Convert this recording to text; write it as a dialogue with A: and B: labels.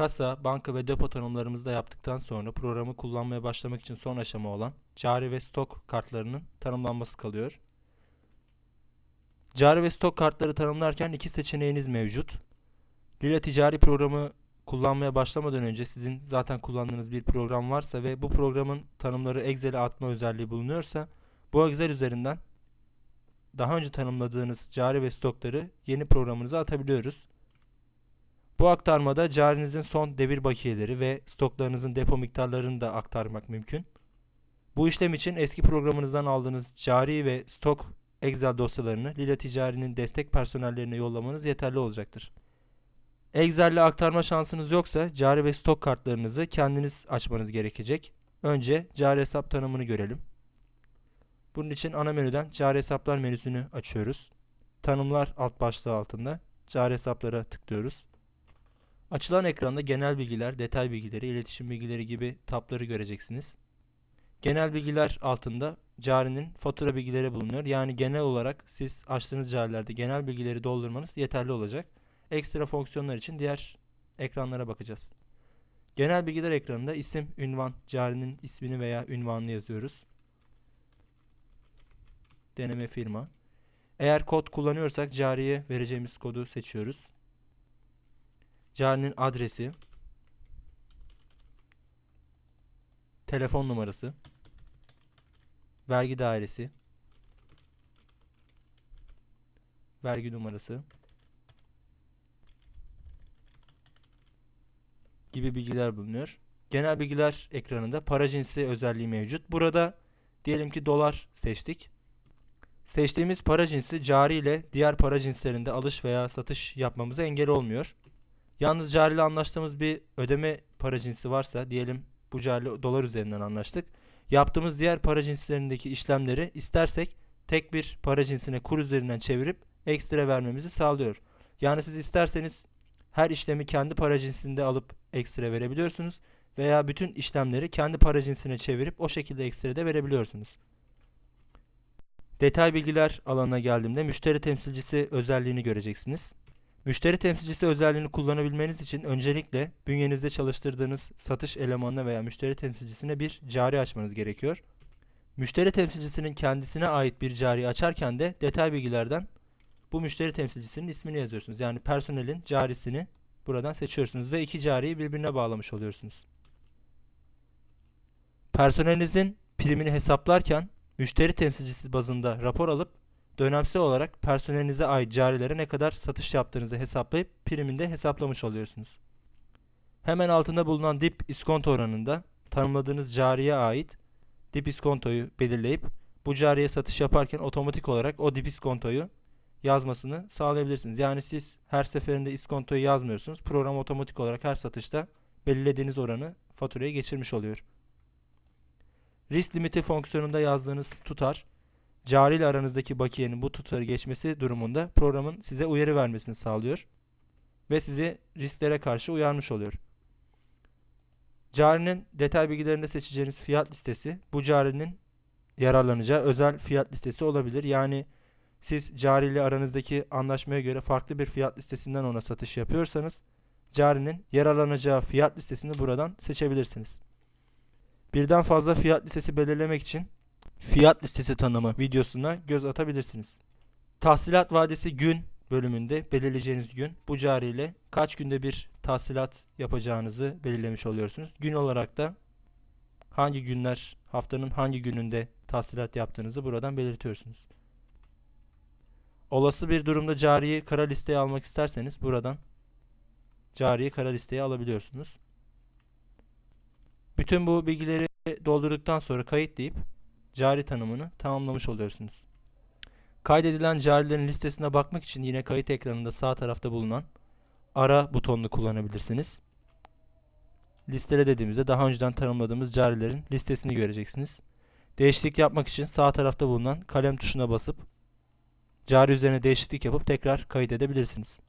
A: Kasa, banka ve depo tanımlarımızı da yaptıktan sonra programı kullanmaya başlamak için son aşama olan cari ve stok kartlarının tanımlanması kalıyor. Cari ve stok kartları tanımlarken iki seçeneğiniz mevcut. Lila ticari programı kullanmaya başlamadan önce sizin zaten kullandığınız bir program varsa ve bu programın tanımları Excel'e atma özelliği bulunuyorsa bu Excel üzerinden daha önce tanımladığınız cari ve stokları yeni programınıza atabiliyoruz. Bu aktarmada carinizin son devir bakiyeleri ve stoklarınızın depo miktarlarını da aktarmak mümkün. Bu işlem için eski programınızdan aldığınız cari ve stok Excel dosyalarını Lila Ticari'nin destek personellerine yollamanız yeterli olacaktır. Excel ile aktarma şansınız yoksa cari ve stok kartlarınızı kendiniz açmanız gerekecek. Önce cari hesap tanımını görelim. Bunun için ana menüden cari hesaplar menüsünü açıyoruz. Tanımlar alt başlığı altında cari hesaplara tıklıyoruz. Açılan ekranda genel bilgiler, detay bilgileri, iletişim bilgileri gibi tabları göreceksiniz. Genel bilgiler altında carinin fatura bilgileri bulunuyor. Yani genel olarak siz açtığınız carilerde genel bilgileri doldurmanız yeterli olacak. Ekstra fonksiyonlar için diğer ekranlara bakacağız. Genel bilgiler ekranında isim, ünvan, carinin ismini veya ünvanını yazıyoruz. Deneme firma. Eğer kod kullanıyorsak cariye vereceğimiz kodu seçiyoruz. Carinin adresi, telefon numarası, vergi dairesi, vergi numarası gibi bilgiler bulunuyor. Genel bilgiler ekranında para cinsi özelliği mevcut. Burada diyelim ki dolar seçtik. Seçtiğimiz para cinsi cari ile diğer para cinslerinde alış veya satış yapmamıza engel olmuyor. Yalnız cari ile anlaştığımız bir ödeme para cinsi varsa diyelim bu cari dolar üzerinden anlaştık. Yaptığımız diğer para cinslerindeki işlemleri istersek tek bir para cinsine kur üzerinden çevirip ekstra vermemizi sağlıyor. Yani siz isterseniz her işlemi kendi para cinsinde alıp ekstra verebiliyorsunuz veya bütün işlemleri kendi para cinsine çevirip o şekilde ekstra de verebiliyorsunuz. Detay bilgiler alanına geldiğimde müşteri temsilcisi özelliğini göreceksiniz. Müşteri temsilcisi özelliğini kullanabilmeniz için öncelikle bünyenizde çalıştırdığınız satış elemanına veya müşteri temsilcisine bir cari açmanız gerekiyor. Müşteri temsilcisinin kendisine ait bir cari açarken de detay bilgilerden bu müşteri temsilcisinin ismini yazıyorsunuz. Yani personelin carisini buradan seçiyorsunuz ve iki cariyi birbirine bağlamış oluyorsunuz. Personelinizin primini hesaplarken müşteri temsilcisi bazında rapor alıp dönemsel olarak personelinize ait carilere ne kadar satış yaptığınızı hesaplayıp priminde hesaplamış oluyorsunuz. Hemen altında bulunan dip iskonto oranında tanımladığınız cariye ait dip iskontoyu belirleyip bu cariye satış yaparken otomatik olarak o dip iskontoyu yazmasını sağlayabilirsiniz. Yani siz her seferinde iskontoyu yazmıyorsunuz. Program otomatik olarak her satışta belirlediğiniz oranı faturaya geçirmiş oluyor. Risk limiti fonksiyonunda yazdığınız tutar cari ile aranızdaki bakiyenin bu tutarı geçmesi durumunda programın size uyarı vermesini sağlıyor ve sizi risklere karşı uyarmış oluyor. Carinin detay bilgilerinde seçeceğiniz fiyat listesi bu carinin yararlanacağı özel fiyat listesi olabilir. Yani siz cari ile aranızdaki anlaşmaya göre farklı bir fiyat listesinden ona satış yapıyorsanız carinin yararlanacağı fiyat listesini buradan seçebilirsiniz. Birden fazla fiyat listesi belirlemek için fiyat listesi tanımı videosuna göz atabilirsiniz. Tahsilat vadesi gün bölümünde belirleyeceğiniz gün bu cari ile kaç günde bir tahsilat yapacağınızı belirlemiş oluyorsunuz. Gün olarak da hangi günler haftanın hangi gününde tahsilat yaptığınızı buradan belirtiyorsunuz. Olası bir durumda cariyi kara listeye almak isterseniz buradan cariyi kara listeye alabiliyorsunuz. Bütün bu bilgileri doldurduktan sonra kayıt deyip cari tanımını tamamlamış oluyorsunuz. Kaydedilen carilerin listesine bakmak için yine kayıt ekranında sağ tarafta bulunan ara butonunu kullanabilirsiniz. Listele dediğimizde daha önceden tanımladığımız carilerin listesini göreceksiniz. Değişiklik yapmak için sağ tarafta bulunan kalem tuşuna basıp cari üzerine değişiklik yapıp tekrar kayıt edebilirsiniz.